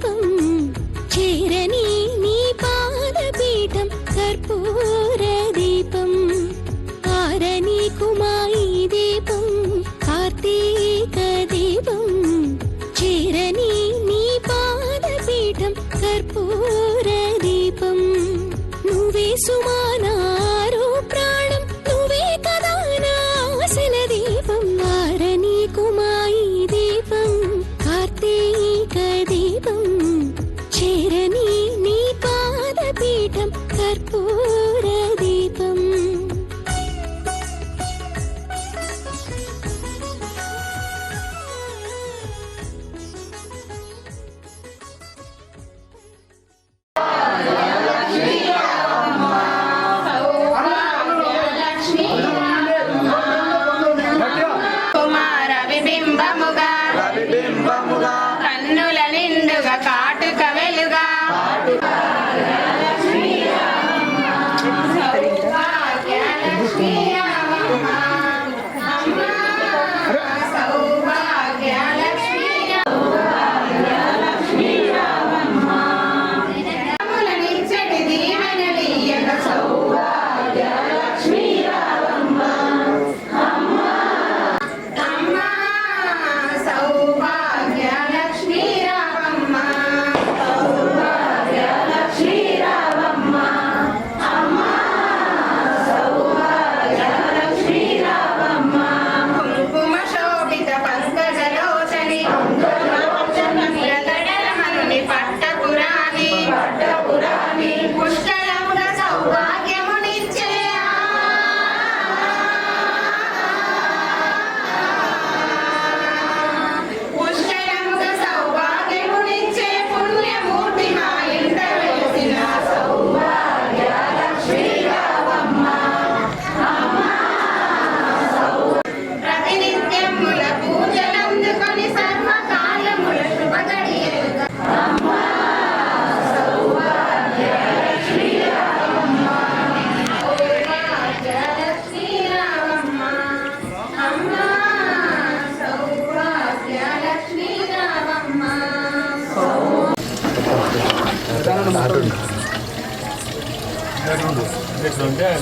Mm-hmm.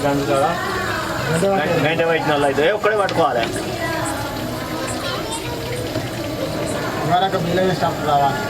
గంట గంట పెట్టిన వాళ్ళు అయితే ఒక్కడే పట్టుకోవాలి మరొక బిల్లు రావాలి